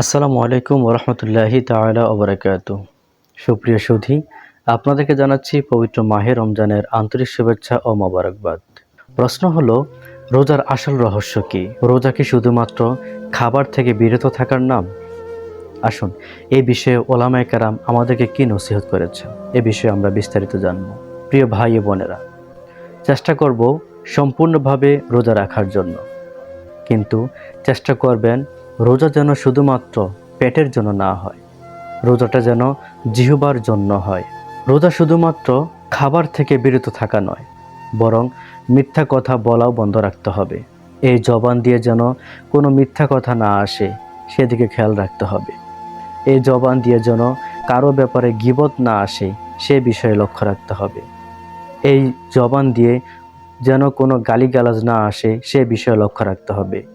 আসসালামু আলাইকুম ওরহমতুল্লাহি তাআলা ওবরাকাত সুপ্রিয় সুধী, আপনাদেরকে জানাচ্ছি পবিত্র মাহে রমজানের আন্তরিক শুভেচ্ছা ও মোবারকবাদ। প্রশ্ন হলো, রোজার আসল রহস্য কি? রোজা কি শুধুমাত্র খাবার থেকে বিরত থাকার নাম? আসুন এই বিষয়ে ওলামায় কারাম আমাদেরকে কি নসিহত করেছেন? এ বিষয়ে আমরা বিস্তারিত জানব। প্রিয় ভাই বোনেরা, চেষ্টা করব সম্পূর্ণভাবে রোজা রাখার জন্য। কিন্তু চেষ্টা করবেন রোজা যেন শুধুমাত্র পেটের জন্য না হয়, রোজাটা যেন জিহবার জন্য হয়। রোজা শুধুমাত্র খাবার থেকে বিরত থাকা নয়, বরং মিথ্যা কথা বলাও বন্ধ রাখতে হবে। এই জবান দিয়ে যেন কোনো মিথ্যা কথা না আসে, সেদিকে খেয়াল রাখতে হবে। এই জবান দিয়ে যেন কারও ব্যাপারে গিবত না আসে, সে বিষয়ে লক্ষ্য রাখতে হবে। এই জবান দিয়ে যেন কোনো গালিগালাজ না আসে, সে বিষয়ে লক্ষ্য রাখতে হবে।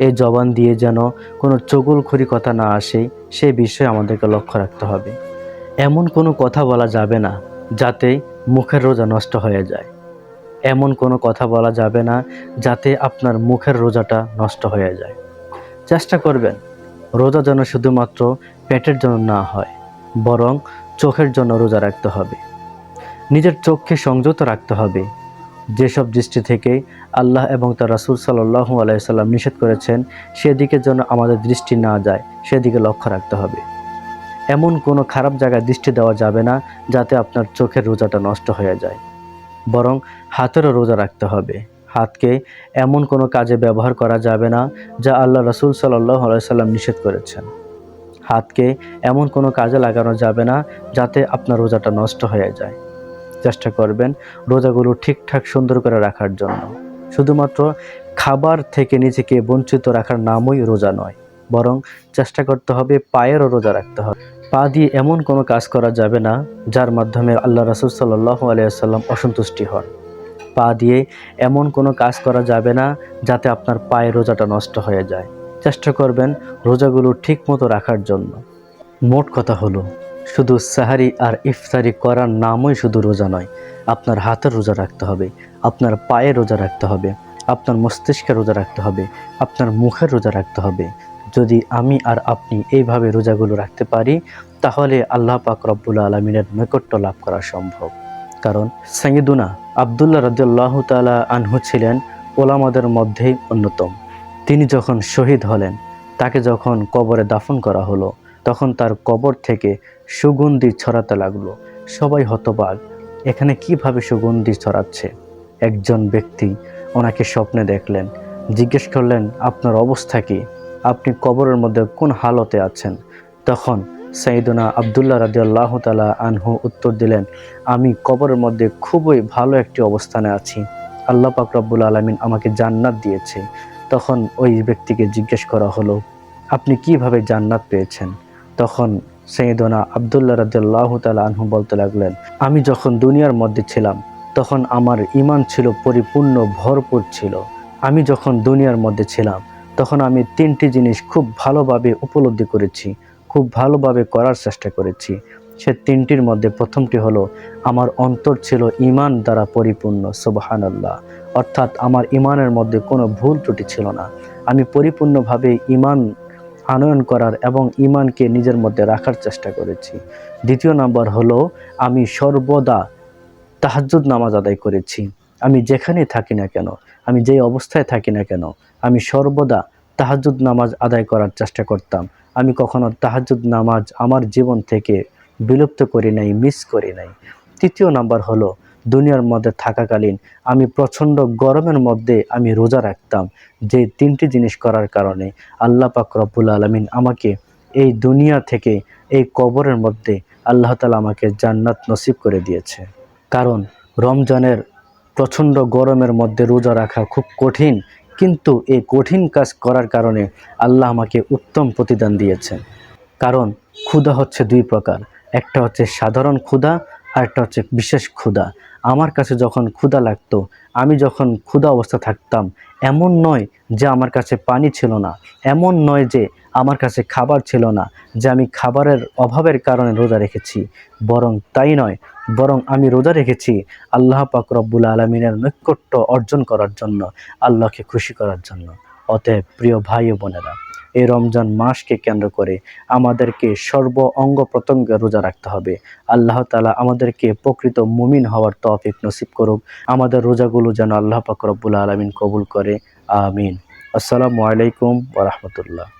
এই জবান দিয়ে যেন কোনো চগুলখড়ি কথা না আসে, সে বিষয়ে আমাদেরকে লক্ষ্য রাখতে হবে। এমন কোনো কথা বলা যাবে না যাতে মুখের রোজা নষ্ট হয়ে যায়। এমন কোনো কথা বলা যাবে না যাতে আপনার মুখের রোজাটা নষ্ট হয়ে যায়। চেষ্টা করবেন, রোজা যেন শুধুমাত্র পেটের জন্য না হয়, বরং চোখের জন্য রোজা রাখতে হবে। নিজের চোখকে সংযত রাখতে হবে। যেসব দৃষ্টি থেকে আল্লাহ এবং তার রাসুল সাল্লাহু আলাইসাল্লাম নিষেধ করেছেন, সেদিকে যেন আমাদের দৃষ্টি না যায়, সেদিকে লক্ষ্য রাখতে হবে। এমন কোনো খারাপ জায়গায় দৃষ্টি দেওয়া যাবে না, যাতে আপনার চোখের রোজাটা নষ্ট হয়ে যায়। বরং হাতেরও রোজা রাখতে হবে। হাতকে এমন কোনো কাজে ব্যবহার করা যাবে না, যা আল্লাহ রসুল সাল্লাহ আলাইসাল্লাম নিষেধ করেছেন। হাতকে এমন কোনো কাজে লাগানো যাবে না, যাতে আপনার রোজাটা নষ্ট হয়ে যায়। চেষ্টা করবেন রোজাগুলো ঠিকঠাক সুন্দর করে রাখার জন্য। শুধুমাত্র খাবার থেকে নিজেকে বঞ্চিত রাখার নামই রোজা নয়, বরং চেষ্টা করতে হবে, পায়েরও রোজা রাখতে হবে। পা দিয়ে এমন কোনো কাজ করা যাবে না যার মাধ্যমে আল্লাহ রাসুল সাল্লাহ আলিয়াল্লাম অসন্তুষ্টি হন। পা দিয়ে এমন কোনো কাজ করা যাবে না যাতে আপনার পায়ের রোজাটা নষ্ট হয়ে যায়। চেষ্টা করবেন রোজাগুলো ঠিক মতো রাখার জন্য। মোট কথা হলো শুধু সাহারি আর ইফতারি করার নামই শুধু রোজা নয়, আপনার হাতের রোজা রাখতে হবে, আপনার পায়ে রোজা রাখতে হবে, আপনার মস্তিষ্কে রোজা রাখতে হবে, আপনার মুখের রোজা রাখতে হবে। যদি আমি আর আপনি এইভাবে রোজাগুলো রাখতে পারি, তাহলে আল্লাহ পাক রব্বুল আলমিনের নৈকট্য লাভ করা সম্ভব। কারণ সাইদুনা আবদুল্লাহ রদুল্লাহ তালা আনহু ছিলেন ওলামাদের মধ্যেই অন্যতম। তিনি যখন শহীদ হলেন, তাকে যখন কবরে দাফন করা হলো তখন তার কবর থেকে সুগন্ধি ছড়াতে লাগল। সবাই হতবাক, এখানে কীভাবে সুগন্ধি ছড়াচ্ছে? একজন ব্যক্তি ওনাকে স্বপ্নে দেখলেন, জিজ্ঞেস করলেন, আপনার অবস্থা কি? আপনি কবরের মধ্যে কোন হালতে আছেন? তখন সাইদুনা আবদুল্লাহ রাদিয়াল্লাহ তালা আনহু উত্তর দিলেন, আমি কবরের মধ্যে খুবই ভালো একটি অবস্থানে আছি। আল্লাহ পাক রব্বুল আলমিন আমাকে জান্নাত দিয়েছে। তখন ওই ব্যক্তিকে জিজ্ঞেস করা হলো, আপনি কীভাবে জান্নাত পেয়েছেন? তখন সৈয়দনা আবদুল্লাহ রাদিয়াল্লাহু তাআলা আনহু বলতে লাগলেন, আমি যখন দুনিয়ার মধ্যে ছিলাম, তখন আমার ইমান ছিল পরিপূর্ণ ভরপুর ছিল। আমি যখন দুনিয়ার মধ্যে ছিলাম, তখন আমি তিনটি জিনিস খুব ভালোভাবে উপলব্ধি করেছি, খুব ভালোভাবে করার চেষ্টা করেছি। সে তিনটির মধ্যে প্রথমটি হলো, আমার অন্তর ছিল ইমান দ্বারা পরিপূর্ণ সুবহান আল্লাহ অর্থাৎ আমার ইমানের মধ্যে কোনো ভুল ত্রুটি ছিল না। আমি পরিপূর্ণভাবে ইমান আনয়ন করার এবং ইমানকে নিজের মধ্যে রাখার চেষ্টা করেছি। দ্বিতীয় নাম্বার হলো, আমি সর্বদা তাহাজ্জুদ নামাজ আদায় করেছি। আমি যেখানেই থাকি না কেন, আমি যেই অবস্থায় থাকি না কেন, আমি সর্বদা তাহাজ্জুদ নামাজ আদায় করার চেষ্টা করতাম। আমি কখনো তাহাজ্জুদ নামাজ আমার জীবন থেকে বিলুপ্ত করি নাই মিস করি নাই। তৃতীয় নাম্বার হলো দুনিয়ার মধ্যে থাকাকালীন আমি প্রচণ্ড গরমের মধ্যে আমি রোজা রাখতাম। যে তিনটি জিনিস করার কারণে আল্লাহ পাক রব্বুল আলমিন আমাকে এই দুনিয়া থেকে এই কবরের মধ্যে আল্লাহ তালা আমাকে জান্নাত নসিব করে দিয়েছে। কারণ রমজানের প্রচণ্ড গরমের মধ্যে রোজা রাখা খুব কঠিন, কিন্তু এই কঠিন কাজ করার কারণে আল্লাহ আমাকে উত্তম প্রতিদান দিয়েছেন। কারণ ক্ষুধা হচ্ছে দুই প্রকার, একটা হচ্ছে সাধারণ ক্ষুধা আর একটা হচ্ছে বিশেষ ক্ষুধা। আমার কাছে যখন ক্ষুধা লাগতো, আমি যখন ক্ষুধা অবস্থা থাকতাম, এমন নয় যে আমার কাছে পানি ছিল না, এমন নয় যে আমার কাছে খাবার ছিল না, যে আমি খাবারের অভাবের কারণে রোজা রেখেছি, বরং তাই নয়, বরং আমি রোজা রেখেছি আল্লাহ পাক রব্বুল আলমিনের নৈকট্য অর্জন করার জন্য, আল্লাহকে খুশি করার জন্য। অতএব প্রিয় ভাই ও বোনেরা এই রমজান মাসকে কেন্দ্র করে আমাদেরকে সর্ব অঙ্গ প্রত্যঙ্গে রোজা রাখতে হবে। আল্লাহ তালা আমাদেরকে প্রকৃত মুমিন হওয়ার তফিক নসিব করুক। আমাদের রোজাগুলো যেন আল্লাহ পাকরবুল্লা আলমিন কবুল করে। আমিন। আসসালামু আলাইকুম ওরহমতুল্লাহ